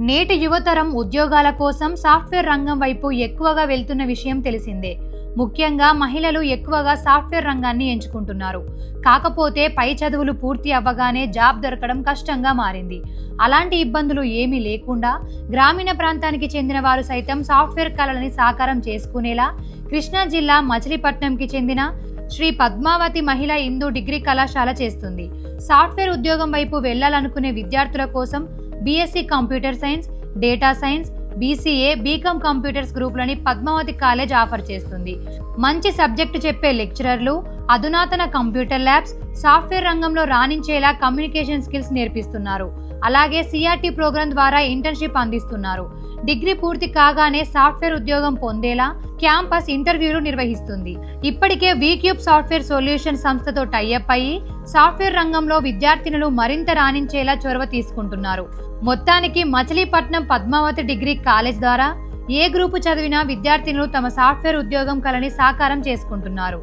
నేటి యువతరం ఉద్యోగాల కోసం సాఫ్ట్వేర్ రంగం వైపు ఎక్కువగా వెళ్తున్న విషయం తెలిసిందే. ముఖ్యంగా మహిళలు ఎక్కువగా సాఫ్ట్వేర్ రంగాన్ని ఎంచుకుంటున్నారు. కాకపోతే పై చదువులు పూర్తి అవ్వగానే జాబ్ దొరకడం కష్టంగా మారింది. అలాంటి ఇబ్బందులు ఏమీ లేకుండా గ్రామీణ ప్రాంతానికి చెందిన వారు సైతం సాఫ్ట్వేర్ కళలని సాకారం చేసుకునేలా కృష్ణా జిల్లా మచిలీపట్నంకి చెందిన శ్రీ పద్మావతి మహిళా హిందూ డిగ్రీ కళాశాల చేస్తుంది. సాఫ్ట్వేర్ ఉద్యోగం వైపు వెళ్ళాలనుకునే విద్యార్థుల కోసం BSc computer science data science BCA BCom computers గ్రూపులని Padmavati college offer చేస్తుంది. మంచి సబ్జెక్టు చెప్పే లెక్చరర్లు అధునాతన కంప్యూటర్ ల్యాబ్స్ సాఫ్ట్వేర్ రంగంలో రాణించేలా కమ్యూనికేషన్ స్కిల్స్ నేర్పిస్తున్నారు. అలాగే సిఆర్టీ ప్రోగ్రాం ద్వారా ఇంటర్న్షిప్ అందిస్తున్నారు. డిగ్రీ పూర్తి కాగానే సాఫ్ట్వేర్ ఉద్యోగం పొందేలా క్యాంపస్ ఇంటర్వ్యూలు నిర్వహిస్తుంది. ఇప్పటికే వీక్యూబ్ సాఫ్ట్వేర్ సొల్యూషన్ సంస్థతో టైఅప్ అయ్యి సాఫ్ట్వేర్ రంగంలో విద్యార్థినులు మరింత రాణించేలా చొరవ తీసుకుంటున్నారు. మొత్తానికి మచిలీపట్నం పద్మావతి డిగ్రీ కాలేజ్ ద్వారా ఏ గ్రూపు చదివినా విద్యార్థినులు తమ సాఫ్ట్వేర్ ఉద్యోగం కలని సాకారం చేసుకుంటున్నారు.